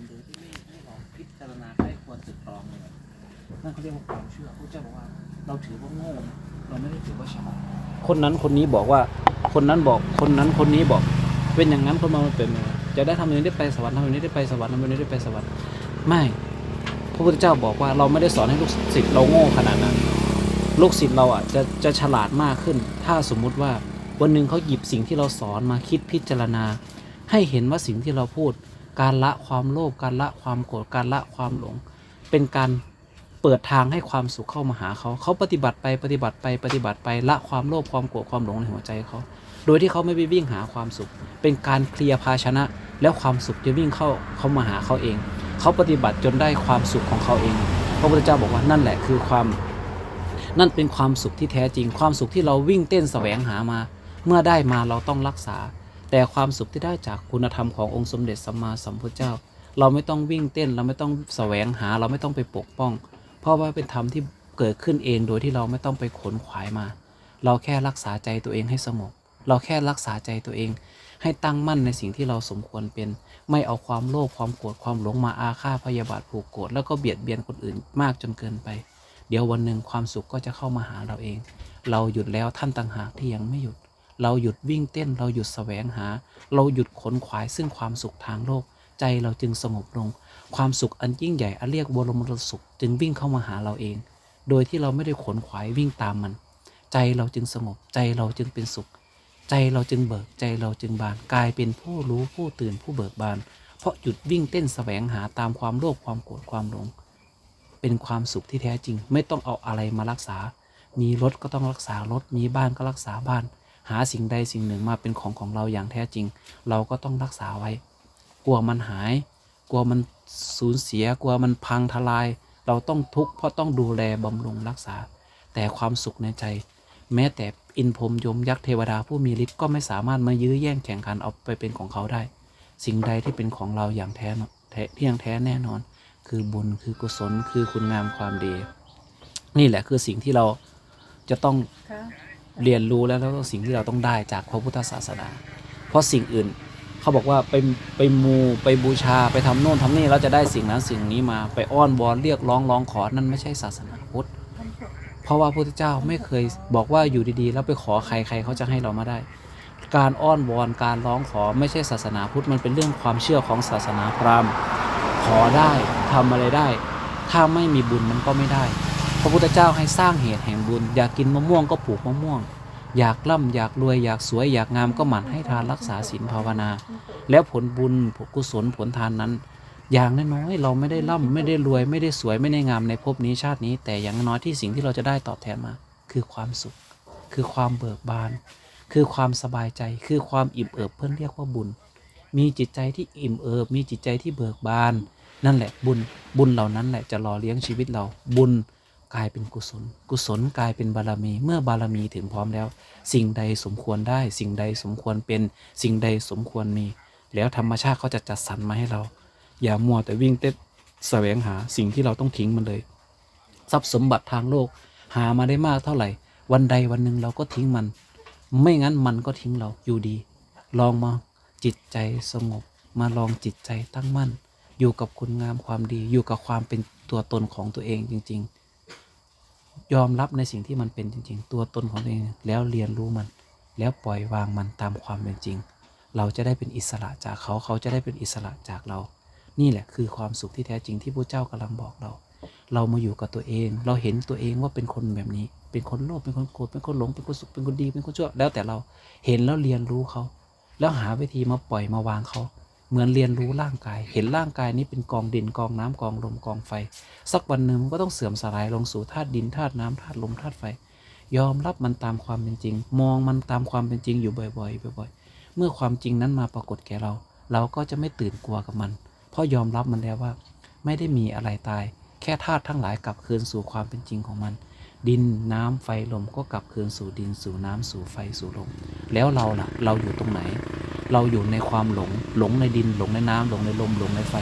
ำโดยที่ไม่ไม่ลองพิจารณาใครควรตึกตรองเลยนั่นเขาเรียกว่าความเชื่อพระเจ้าบอกว่า เราถือว่าโง่เราไม่ได้ถือว่าฉลาดคนนั้นคนนี้บอกว่า คนนั้นบอกคนนั้นคนนี้บอก เป็นอย่างนั้นคนมามันเป็นอย่างนั้นจะได้ทำอย่างนี้ได้ไปสวรรค์ทำอย่างนี้ได้ไปสวรรค์ทำอย่างนี้ได้ไปสวรรค์ไม่พระพุทธเจ้าบอกว่าเราไม่ได้สอนให้ลูกศิษย์เราโง่ขนาดนั้น ลูกศิษย์เราอะจะจะฉลาดมากขึ้น ถ้าสมมุติว่าวันหนึ่งเขาหยิบสิ่งที่เราสอนมาคิดพิจารณา ให้เห็นว่าสิ่งที่เราพูด การละความโลภการละความโกรธการละความหลง เป็นการเปิดทางให้ความสุขเข้ามาหาเขาเขาปฏิบัติไปปฏิบัติไปปฏิบัติไปละความโลภความโกรธความหลงในหัวใจเขาโดยที่เขาไม่ไปวิ่งหาความสุข เป็นการเคลียร์ภาชนะ แล้วความสุขจะวิ่งเข้าเขามาหาเขาเอง เขาปฏิบัติจนได้ความสุขของเขาเองพระพุทธเจ้าบอกว่านั่นแหละคือความ นั่นเป็นความสุขที่แท้จริง ความสุขที่เราวิ่งเต้นแสวงหามา เมื่อได้มาเราต้องรักษา แต่ความสุขที่ได้จากคุณธรรมขององค์สมเด็จสัมมาสัมพุทธเจ้า เราไม่ต้องวิ่งเต้น เราไม่ต้องแสวงหา เราไม่ต้องไปปกป้อง เพราะว่าเป็นธรรมที่เกิดขึ้นเองโดยที่เราไม่ต้องไปขนขวายมา เราแค่รักษาใจตัวเองให้สงบ เราแค่รักษาใจตัวเอง ให้ตั้งมั่นในสิ่งที่เราสมควรเป็น ไม่เอาความโลภความโกรธความหลงมาอาฆาตพยาบาทผูกโกรธแล้วก็เบียดเบียนคนอื่นมากจนเกินไป เดี๋ยววันหนึ่งความสุขก็จะเข้ามาหาเราเอง เราหยุดแล้วท่านต่างหากที่ยังไม่หยุด เราหยุดวิ่งเต้น เราหยุดแสวงหา เราหยุดขนขวายซึ่งความสุขทางโลก ใจเราจึงสงบลง ความสุขอันยิ่งใหญ่อันเรียกบรมสุข จึงวิ่งเข้ามาหาเราเอง โดยที่เราไม่ได้ขนขวายวิ่งตามมัน ใจเราจึงสงบ ใจเราจึงเป็นสุข ใจเราจึงเบิก ใจเราจึงบาน กลายเป็นผู้รู้ผู้ตื่นผู้เบิกบาน เพราะหยุดวิ่งเต้นแสวงหาตามความโลภความโกรธความหลง เป็นความสุขที่แท้จริง ไม่ต้องเอาอะไรมารักษา มีรถก็ต้องรักษารถ มีบ้านก็รักษาบ้าน หาสิ่งใดสิ่งหนึ่งมาเป็นของของเราอย่างแท้จริง เราก็ต้องรักษาไว้ กลัวมันหาย กลัวมันสูญเสีย กลัวมันพังทลาย เราต้องทุกข์เพราะต้องดูแลบำรุงรักษา แต่ความสุขในใจ แม้แต่อินพรมยมยักษ์เทวดาผู้มีฤทธิ์ก็ไม่สามารถมายื้อแย่งแข่งขันเอาไปเป็นของเขาได้ สิ่งใดที่เป็นของเราอย่างแท้เที่ยังแท้แน่นอน คือบุญคือกุศลคือคุณงามความดี นี่แหละคือสิ่งที่เราจะต้อง เรียนรู้แล้วแล้วสิ่งที่เราต้องได้จากพระพุทธศาสนา เพราะสิ่งอื่นเขาบอกว่าไปไปมูไปบูชาไปทำโน่นทำนี่แล้วจะได้สิ่งนั้นสิ่งนี้มาไปอ้อนวอนเรียกร้องร้องขอนั่นไม่ใช่ศาสนาพุทธเพราะว่าพระพุทธเจ้าไม่เคยบอกว่าอยู่ดีๆ แล้วไปขอใครใครเขาจะให้เรามาได้ การอ้อนวอนการร้องขอไม่ใช่ศาสนาพุทธมันเป็นเรื่องความเชื่อของศาสนาพราหมณ์ขอได้ทำอะไรได้ ถ้าไม่มีบุญมันก็ไม่ได้ พระพุทธเจ้าให้สร้างเหตุแห่งบุญ อยากกินมะม่วงก็ปลูกมะม่วง อยากร่ำอยากรวยอยากสวยอยากงามก็หมั่นให้ทานรักษาศีลภาวนา แล้วผลบุญผลกุศลผลทานนั้น อย่างน้อยเราไม่ได้ร่ำไม่ได้รวยไม่ได้สวยไม่ได้งามในภพนี้ชาตินี้ แต่อย่างน้อยที่สิ่งที่เราจะได้ตอบแทนมา คือความสุข คือความเบิกบาน คือความสบายใจ คือความอิ่มเอิบเพื่อนเรียกว่าบุญ มีจิตใจที่อิ่มเอิบมีจิตใจที่เบิกบาน นั่นแหละบุญบุญเหล่านั้นแหละจะหล่อเลี้ยงชีวิตเราบุญ กลายเป็นกุศล กุศลกลายเป็นบารมี เมื่อบารมีถึงพร้อมแล้ว สิ่งใดสมควรได้ สิ่งใดสมควรเป็นสิ่งใดสมควรมี แล้วธรรมชาติเขาจะจัดสรรมาให้เรา อย่ามัวแต่วิ่งเต้นแสวงหาสิ่งที่เราต้องทิ้งมันเลย ทรัพย์สมบัติทางโลก หามาได้มากเท่าไหร่ วันใดวันหนึ่งเราก็ทิ้งมัน ไม่งั้นมันก็ทิ้งเราอยู่ดี ลองมาจิตใจสงบ มาลองจิตใจตั้งมั่น อยู่กับคุณงามความดี อยู่กับความเป็นตัวตนของตัวเองจริง ๆ ยอมรับในสิ่งที่มันเป็นจริง ๆ ตัวตนของตัวเองแล้วเรียนรู้มัน แล้วปล่อยวางมันตามความเป็นจริง เราจะได้เป็นอิสระจากเขาเขาจะได้เป็นอิสระจากเรา นี่แหละคือความสุขที่แท้จริงที่พระเจ้ากำลังบอกเรา เรามาอยู่กับตัวเอง เราเห็นตัวเองว่าเป็นคนแบบนี้ เป็นคนโลภเป็นคนโกรธเป็นคนหลงเป็นคนสุขเป็นคนดีเป็นคนชั่ว แล้วแต่เราเห็นแล้วเรียนรู้เขา แล้วหาวิธีมาปล่อยมาวางเขา เหมือนเรียนรู้ร่างกาย เห็นร่างกายนี้เป็นกองดินกองน้ำกองลมกองไฟ สักวันหนึ่งมันก็ต้องเสื่อมสลายลงสู่ธาตุดินธาตุน้ำธาตุลมธาตุไฟ ยอมรับมันตามความเป็นจริง มองมันตามความเป็นจริงอยู่บ่อยๆบ่อยๆ เมื่อความจริงนั้นมาปรากฏแก่เรา เราก็จะไม่ตื่นกลัวกับมัน เพราะยอมรับมันแล้วว่า ไม่ได้มีอะไรตาย แค่ธาตุทั้งหลายกลับคืนสู่ความเป็นจริงของมัน ดินน้ำไฟลมก็กลับคืนสู่ดินสู่น้ำสู่ไฟสู่ลม แล้วเราล่ะ เราอยู่ตรงไหน เราอยู่ในความหลง หลงในดิน หลงในน้ำหลงในลม หลงในไฟ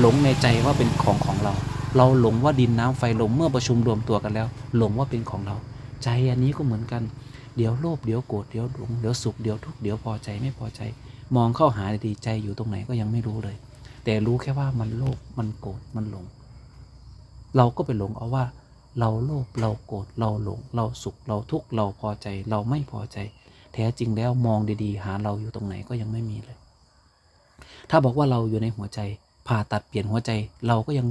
หลงในใจว่าเป็นของของเรา เราหลงว่าดินน้ำไฟลมเมื่อประชุมรวมตัวกันแล้ว หลงว่าเป็นของเรา ใจอันนี้ก็เหมือนกัน เดี๋ยวโลภ เดี๋ยวโกรธ เดี๋ยวหลง เดี๋ยวสุข เดี๋ยวทุกข์ เดี๋ยวพอใจไม่พอใจ มองเข้าหาดีใจอยู่ตรงไหนก็ยังไม่รู้เลย แต่รู้แค่ว่ามันโลภ มันโกรธ มันหลง เราก็ไปหลงเอาว่า เราโลภ เราโกรธ เราหลง เราสุข เราทุกข์ เราพอใจ เราไม่พอใจ แท้จริงแล้วมองดีๆ หาเราอยู่ตรงไหนก็ยังไม่มีเลย ถ้าบอกว่าเราอยู่ในหัวใจ ผ่าตัดเปลี่ยนหัวใจ เราก็ยัง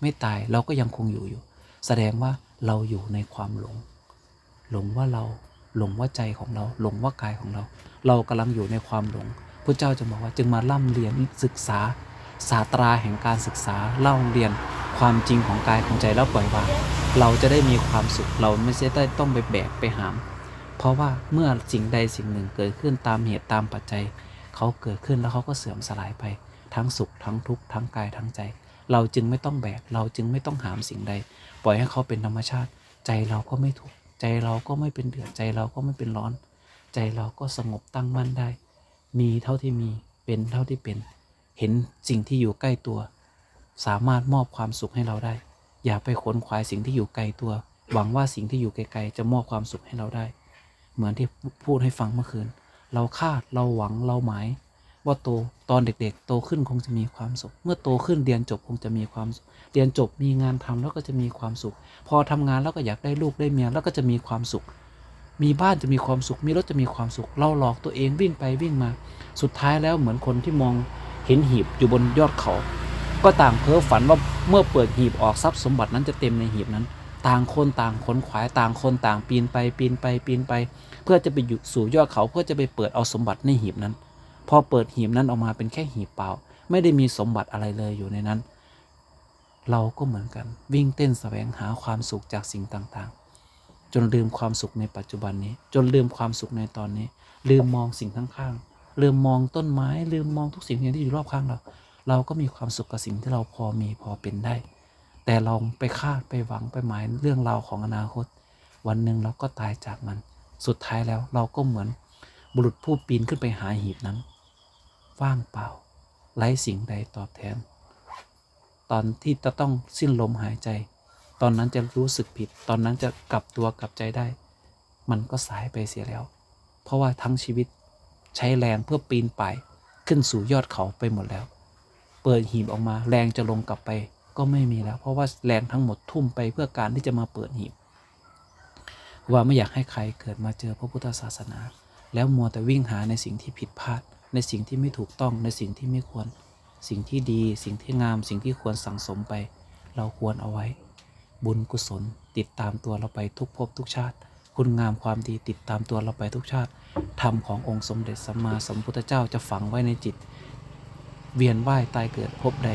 ไม่ตายเราก็ยังคงอยู่อยู่ แสดงว่าเราอยู่ในความหลง หลงว่าเราหลงว่าใจของเรา หลงว่ากายของเรา เรากำลังอยู่ในความหลงพระเจ้าจะบอกว่าจึงมาล่ำเรียนศึกษาศาสตราแห่งการศึกษาเล่าเรียนความจริงของกายของใจแล้วปล่อยวาง เราจะได้มีความสุขเราไม่ใช่ได้ต้องไปแบกไปหาม เพราะว่าเมื่อสิ่งใดสิ่งหนึ่งเกิดขึ้นตามเหตุตามปัจจัย เขาเกิดขึ้นแล้วเขาก็เสื่อมสลายไป ทั้งสุขทั้งทุกข์ทั้งกายทั้งใจ เราจึงไม่ต้องแบก เราจึงไม่ต้องหามสิ่งใด ปล่อยให้เขาเป็นธรรมชาติ ใจเราก็ไม่ทุกข์ใจเราก็ไม่เป็นเดือดใจเราก็ไม่เป็นร้อน ใจเราก็สงบตั้งมั่นได้ มีเท่าที่มีเป็นเท่าที่เป็น เห็นสิ่งที่อยู่ใกล้ตัว สามารถมอบความสุขให้เราได้ อย่าไปขนขวายสิ่งที่อยู่ไกลตัว หวังว่าสิ่งที่อยู่ไกลๆจะมอบความสุขให้เราได้ เหมือนที่พูดให้ฟังเมื่อคืน เราคาดเราหวังเราหมาย ว่าโตตอนเด็กๆ โตขึ้นคงจะมีความสุข เมื่อโตขึ้นเรียนจบคงจะมีความสุขเรียนจบมีงานทำแล้วก็จะมีความสุข พอทำงานแล้วก็อยากได้ลูกได้เมียแล้วก็จะมีความสุข มีบ้านจะมีความสุข มีรถจะมีความสุข เราหลอกตัวเองวิ่งไปวิ่งมา สุดท้ายแล้วเหมือนคนที่มองเห็นหีบอยู่บนยอดเขา ก็ต่างเพ้อฝันว่าเมื่อเปิดหีบออกทรัพย์สมบัตินั้นจะเต็มในหีบนั้น ต่างคนต่างขนขวายต่างคนต่างปีนไปปีนไปปีนไป เพื่อจะไปอยู่สู่ยอดเขาเพื่อจะไปเปิดเอาสมบัติในหีบนั้น พอเปิดหีบนั้นออกมาเป็นแค่หีบเปล่า ไม่ได้มีสมบัติอะไรเลยอยู่ในนั้น เราก็เหมือนกันวิ่งเต้นแสวงหาความสุขจากสิ่งต่างๆ จนลืมความสุขในปัจจุบันนี้ จนลืมความสุขในตอนนี้ ลืมมองสิ่งข้างๆลืมมองต้นไม้ ลืมมองทุกสิ่งที่อยู่รอบข้างเรา เราก็มีความสุขกับสิ่งที่เราพอมีพอเป็นได้ แต่เราไปคาดไปหวังไปหมายเรื่องราวของอนาคต วันหนึ่งเราก็ตายจากมัน สุดท้ายแล้วเราก็เหมือนบุรุษผู้ปีนขึ้นไปหาหีบนั้นว่างเปล่าไร้สิ่งใดตอบแทน ตอนที่จะต้องสิ้นลมหายใจ ตอนนั้นจะรู้สึกผิด ตอนนั้นจะกลับตัวกลับใจได้ มันก็สายไปเสียแล้ว เพราะว่าทั้งชีวิตใช้แรงเพื่อปีนไป ขึ้นสู่ยอดเขาไปหมดแล้ว เปิดหีบออกมาแรงจะลงกลับไป ก็ไม่มีแล้ว เพราะว่าแรงทั้งหมดทุ่มไปเพื่อการที่จะมาเปิดหีบว่าไม่อยากให้ใครเกิดมาเจอพระพุทธศาสนา แล้วมัวแต่วิ่งหาในสิ่งที่ผิดพลาด ในสิ่งที่ไม่ถูกต้องในสิ่งที่ไม่ควร สิ่งที่ดี สิ่งที่งาม สิ่งที่ควรสั่งสมไป เราควรเอาไว้ บุญกุศล ติดตามตัวเราไปทุกภพทุกชาติ คุณงามความดีติดตามตัวเราไปทุกชาติธรรมขององค์สมเด็จสัมมาสัมพุทธเจ้าจะฝังไว้ในจิต เวียนว่ายตายเกิดพบใด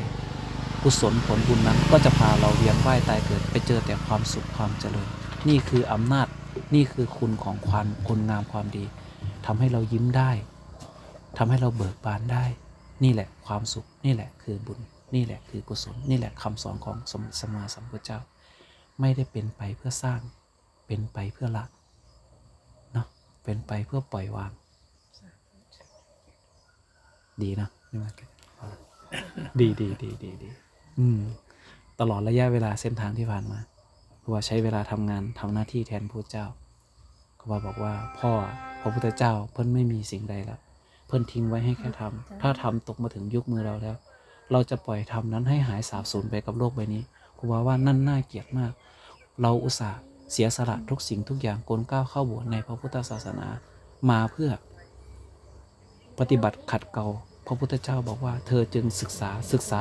กุศลผลบุญนั้นก็จะพาเราเวียนว่ายตายเกิด ไปเจอแต่ความสุขความเจริญ นี่คืออำนาจนี่คือคุณของความคุณงามความดีทำให้เรายิ้มได้ทำให้เราเบิกบานได้ นี่แหละความสุข นี่แหละคือบุญ นี่แหละคือกุศล นี่แหละคำสอนของสมสมมาสัมพุทธเจ้า ไม่ได้เป็นไปเพื่อสร้าง เป็นไปเพื่อละเนาะเป็นไปเพื่อปล่อยวาง ดีนะนี่มันดีดีดีดีดี อืม ตลอดระยะเวลาเส้นทางที่ผ่านมาครูบาใช้เวลาทำงานทำหน้าที่แทนพระเจ้าครูบาบอกว่า พ่อพระพุทธเจ้าเพิ่นไม่มีสิ่งใดแล้ว เพิ่นทิ้งไว้ให้แค่ทำถ้าทำตกมาถึงยุคมือเราแล้ว เราจะปล่อยทำนั้นให้หายสาบสูญไปกับโลกใบนี้ครูบาว่านั่นน่าเกลียดมาก เราอุตส่าห์เสียสละทุกสิ่งทุกอย่างกลก้าวเข้าบวชในพระพุทธศาสนามาเพื่อ ปฏิบัติขัดเกลาพระพุทธเจ้าบอกว่า เธอจึงศึกษาศึกษา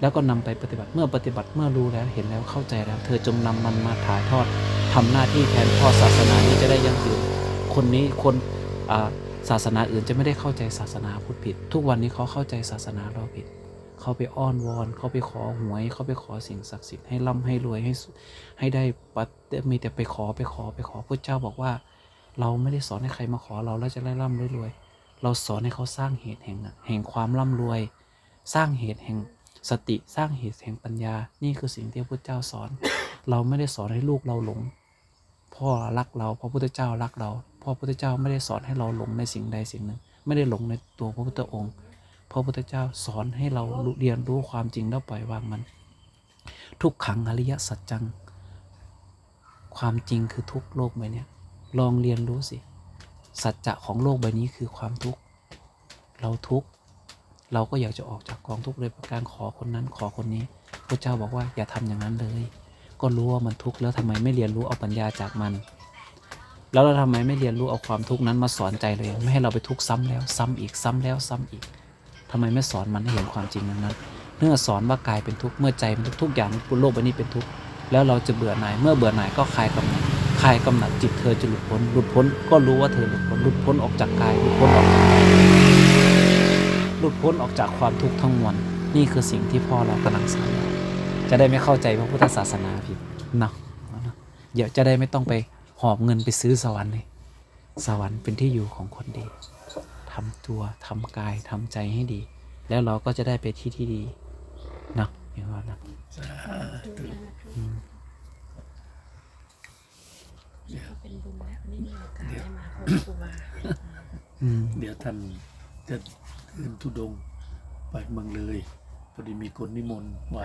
แล้วก็นำไปปฏิบัติเมื่อปฏิบัติเมื่อรู้แล้วเห็นแล้วเข้าใจแล้ว เธอจงนำมันมาถ่ายทอดทำหน้าที่แทนพ่อศาสนานี้จะได้ยั่งยืนคนนี้คนศาสนาอื่นจะไม่ได้เข้าใจศาสนาพุทธผิด ทุกวันนี้เขาเข้าใจศาสนาเราผิด เขาไปอ้อนวอน เขาไปขอหวย เขาไปขอสิ่งศักดิ์สิทธิ์ให้ร่ำให้รวยให้ให้ได้ปัดมีแต่ไปขอไปขอไปขอพระเจ้าบอกว่า เราไม่ได้สอนให้ใครมาขอเราแล้วจะได้ร่ำรวยรวยเราสอนให้เขาสร้างเหตุแห่งแห่งความร่ำรวย สร้างเหตุแห่ง สติสร้างเหตุแห่งปัญญา นี่คือสิ่งที่พระพุทธเจ้าสอน เราไม่ได้สอนให้ลูกเราหลง พ่อรักเราพระพุทธเจ้ารักเราพ่อพุทธเจ้าไม่ได้สอนให้เราหลงในสิ่งใดสิ่งหนึ่ง ไม่ได้หลงในตัวพระพุทธองค์พระพุทธเจ้าสอนให้เราเรียนรู้ความจริงแล้วปล่อยวางมัน ทุกขังอริยสัจจัง ความจริงคือทุกโลกใบนี้ลองเรียนรู้สิสัจจะของโลกใบนี้คือความทุกข์เราทุกข์ เราก็อยากจะออกจากกองทุกข์เลยประการขอคนนั้นขอคนนี้พระเจ้าบอกว่าอย่าทำอย่างนั้นเลย ก็รู้ว่ามันทุกข์แล้วทำไมไม่เรียนรู้เอาปัญญาจากมัน แล้วเราทำไมไม่เรียนรู้เอาความทุกข์นั้นมาสอนใจเลย ไม่ให้เราไปทุกข์ซ้ำแล้วซ้ำอีกซ้ำแล้วซ้ำอีกทำไมไม่สอนมันให้เห็นความจริงนั้นนั้นเมื่อสอนว่ากายเป็นทุกข์เมื่อใจเป็นทุกข์ทุกอย่างบนโลกใบนี้เป็นทุกข์แล้วเราจะเบื่อหน่ายเมื่อเบื่อหน่ายก็คลายกำหนัดคลายกำหนัดจิตเธอจะหลุดพ้นหลุดพ้นก็รู้ว่าเธอหลุดพ้นหลุดพ้นออกจากกายหลุดพ้นออกจาก หลุดพ้นออกจากความทุกข์ทั้งมวลนี่คือสิ่งที่พ่อเรากำลังสอนเราจะได้ไม่เข้าใจพระพุทธศาสนาผิดเนาะเนาะเดี๋ยวจะได้ไม่ต้องไปหอบเงินไปซื้อสวรรค์เลยสวรรค์เป็นที่อยู่ของคนดีทำตัวทำกายทำใจให้ดี แล้วเราก็จะได้ไปที่ที่ดีเนาะอย่างว่านะอืมก็เป็นบุญแล้วนี่มีโอกาสได้มาพบครูบาอืมเดี๋ยวท่านจะ เดินทุดงค์ไปเมืองเลยพอดีมีคนนิมนต์ไว้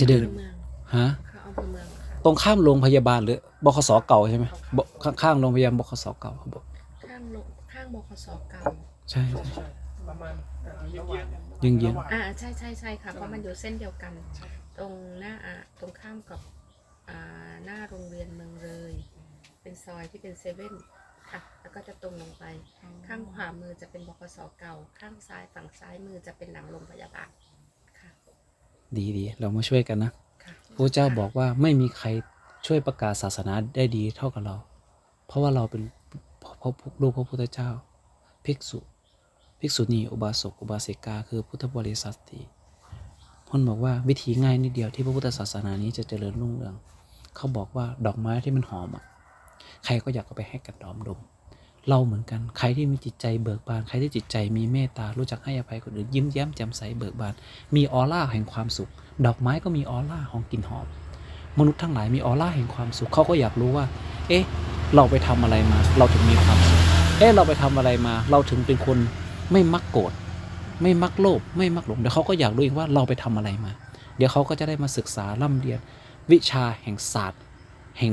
จะเดินเมืองฮะเขาเอาไปเมืองค่ะตรงข้ามโรงพยาบาลหรือบขสเก่าใช่ไหมบข้างข้างๆโรงพยาบาลบขสเก่าเขาบอกข้างโรงข้างบคสเก่าใช่ใช่ยิงเยียงอ่าใช่ใช่ใช่ค่ะเพราะมันอยู่เส้นเดียวกัน ตรงหน้าอะตรงข้ามกับอ่าหน้าโรงเรียนเมืองเลย เป็นซอยที่เป็นเซเว่น ค่ะ แล้วก็จะตรงลงไป ข้างขวามือจะเป็นบคสเก่า ข้างซ้ายฝั่งซ้ายมือจะเป็นหลังโรงพยาบาลค่ะ ดีดีเรามาช่วยกันนะค่ะพระเจ้าบอกว่าไม่มีใครช่วยประกาศศาสนาได้ดีเท่ากับเรา เพราะว่าเราเป็นพระลูกพระพุทธเจ้า ภิกษุ ภิกษุณี อุบาสก อุบาสิกา คือพุทธบริษัททีพ่นบอกว่าวิธีง่ายนิดเดียวที่พระพุทธศาสนานี้จะเจริญรุ่งเรือง เขาบอกว่าดอกไม้ที่มันหอมอะ ใครก็อยากเอาไปให้กันดอมดม เราเหมือนกันใครที่มีจิตใจเบิกบานใครที่จิตใจมีเมตตารู้จักให้อภัยคนอื่นยิ้มแย้มแจ่มใสเบิกบาน มีออร่าแห่งความสุข ดอกไม้ก็มีออร่าของกลิ่นหอมมนุษย์ทั้งหลายมีออร่าแห่งความสุขเขาก็อยากรู้ว่า เอ๊ะ เราไปทำอะไรมา เราถึงมีความสุข เอ๊ะ เราไปทำอะไรมา เราถึงเป็นคนไม่มักโกรธ ไม่มักโลภ ไม่มักหลง เดี๋ยวเขาก็อยากรู้อีกว่าเราไปทำอะไรมา เดี๋ยวเขาก็จะได้มาศึกษาล่ำเรียน วิชาแห่งศาสตร์ แห่ง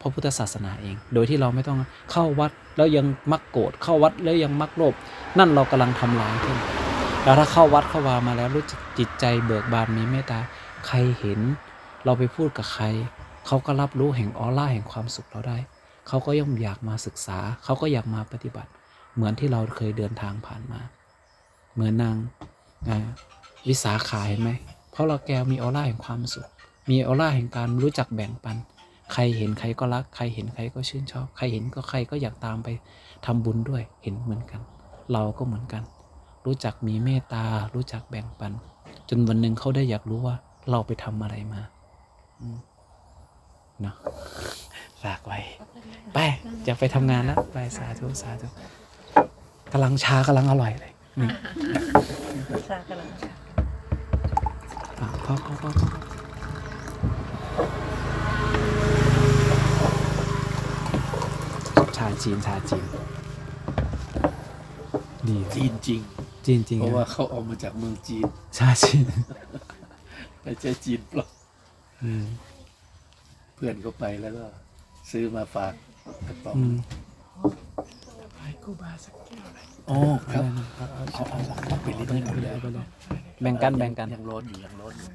พระพุทธศาสนาเอง โดยที่เราไม่ต้องเข้าวัดแล้วยังมักโกรธเข้าวัดแล้วยังมักโลภนั่นเรากำลังทำลายขึ้นแล้วถ้าเข้าวัดเข้าวามาแล้วรู้จักจิตใจเบิกบานมีเมตตาใครเห็น เราไปพูดกับใคร เขาก็รับรู้แห่งออร่าแห่งความสุขเราได้ เขาก็ย่อมอยากมาศึกษา เขาก็อยากมาปฏิบัติ เหมือนที่เราเคยเดินทางผ่านมา เหมือนนางวิสาขาเห็นไหมเพราะเราแกมีออร่าแห่งความสุข มีออร่าแห่งการรู้จักแบ่งปัน ใครเห็นใครก็รัก ใครเห็นใครก็ชื่นชอบ ใครเห็นก็ใครก็อยากตามไปทำบุญด้วย เห็นเหมือนกัน เราก็เหมือนกัน รู้จักมีเมตตา รู้จักแบ่งปัน จนวันหนึ่งเขาได้อยากรู้ว่าเราไปทำอะไรมาอืมเนาะฝากไว้ ไปจะไปทำงานแล้วไปสาธุสาธุกำลังชากำลังอร่อยเลยนี่ชากำลังอะพอพอพอพอ ชาจีนชาจีน ดีจีนจริง จีนจริงเพราะว่านะเขาเออกมาจากเมืองจีน ชาจีนไม่ใช่จีนปลอมอืมเพื่อนเขาไปแล้วก็ ซื้อมาฝากกระป๋องอืมให้กูบาสักแก้วเลยอ๋อครับเอาเอาเอาเอาเอาไปเรื่อยๆไปเลยไปเลยแบ่งกันแบ่งกันยังร้อนอยู่ยังร้อนอยู่